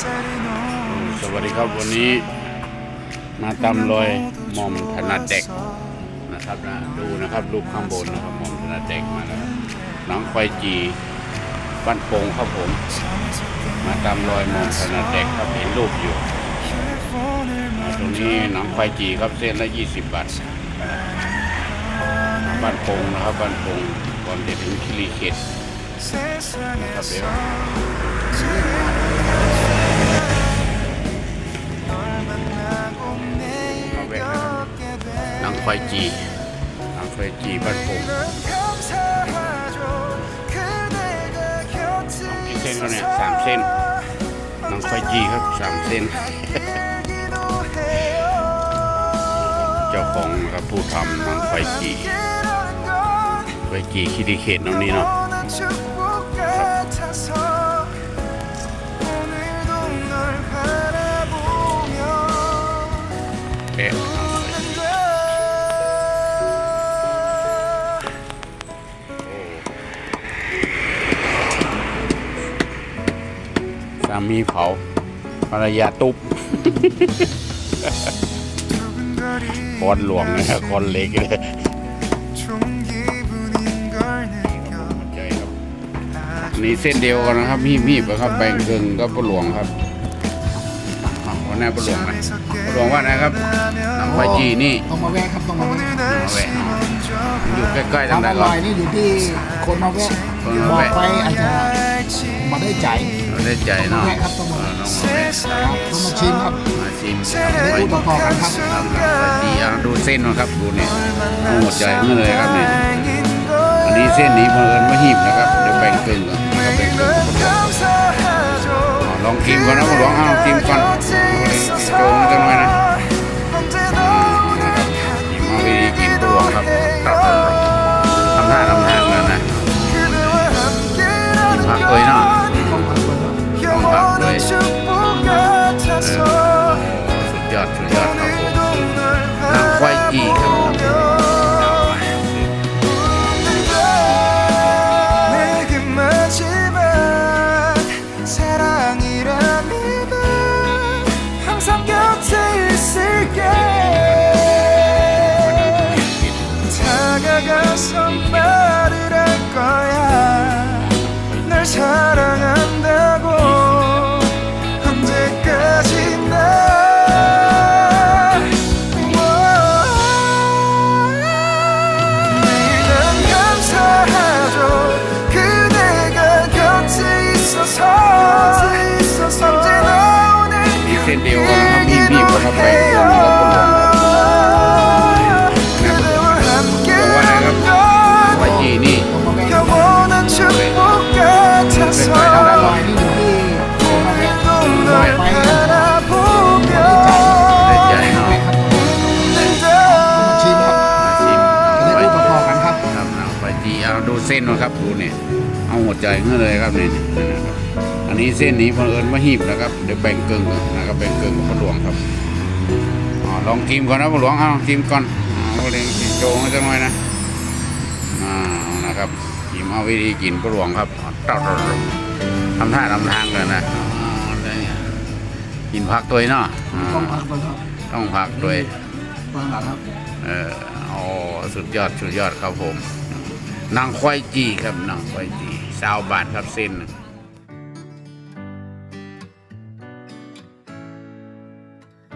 สวัสดีครับวันนี้มาตำรอยมอมถนัดเด็กนะครับนะดูนะครับรูปข้างบนนะครับมอมถนัดเด็กมาแล้วน้องควายจีบ้านโป่งครับผม มาตำรอยมอมถนัดเด็กครับเห็นรูปอยู่ตรงนี้น้องควายจีครับเส้นละ20บาทบ้านโป่งนะครับบ้านโป่งก่อนจะถึงคิริเขตนะครับเดี๋ยว หนังควายจีหนังควายจีบ้านโป่งกี่เส้นเขาเนี่ยสามเส้นหนังควายจีครับสามเส้น เจ้าของนะครับผู้ทำหนังควายจีควายจีคิดิเขตตรงนี้เนาะ มีเผาภรรยาตุ๊บคอนหลวงนะคอนเล็กเลยใจครับนี่เส้นเดียวกันนะครับมีมีบนะครับแบ่งครึ่งก็ปลาหลวงครับอะวันนี้ปลาหลวงนะปลาหลวงว่าไงครับหนังควายจีนี่ต้องมาแวะครับต้องมาแวะมาแวะเอาอยู่ใกล้ๆคทาวางมใดอก่อร่อนยนี่อยู่ที่คนมาแวะคนมาบอกแวะ ไปอาจจะมาได้ใจเราได้ใจเนาะต้องมาแวะครับต้องมาเอแวะอต้องมาแวะครับต้องมาชิมครับมาชิมได้พูดต่อๆกันครับครับหนังควายจีอะดูเส้นนะครับดูนี่เอาหมดใจนี่เลยครับนี่อันนี้เส้นนี้เพิ่นมาหีบนะครับเดี๋ยวแบ่งครึ่งก่อนแล้วก็แบ่งครึ่งกับปลาหลวงอ่าลองกินก่อนนะผมลองเอากินก่อนโจงจังหน่อยนะ สุ เดียวครับพี่พี่คนละไปคนละคนละแต่ว่านะครับไวจีนี่เป็นไปเท่าไหร่ร้อยร้อยได้ใจนะครับชิมจะได้พูดพอๆกันครับไวจีาดูเส้นนะครับดูเนี่ยเอาหัวใจเงื่อเลยครับเนี่ยนะครับ อันนี้เส้นนี้เพิ่นเอิญมาหีบนะครับเดี๋ยวแบ่งกึ่งก่อนนะครับแบ่งกึ่งกับพระหลวงครับอ๋อลองกินก่อนนะพระหลวงเอาลองกินก่อนเอาเลี้ยงกินโจงให้จังหน่อยนะอ่าเอานะครับกินเอาวิธีกินพระหลวงครับตัดทำท่าทำทางกันนะอ๋อได้เนี่ยกินผักตัวเนาะอ่าต้องมาเปิดครับต้องผักด้วยเปิดครับเออโอ้สุดยอดสุดยอดครับผมนางควายจีครับนางควายจีสาวบาทครับเส้นหนึ่ง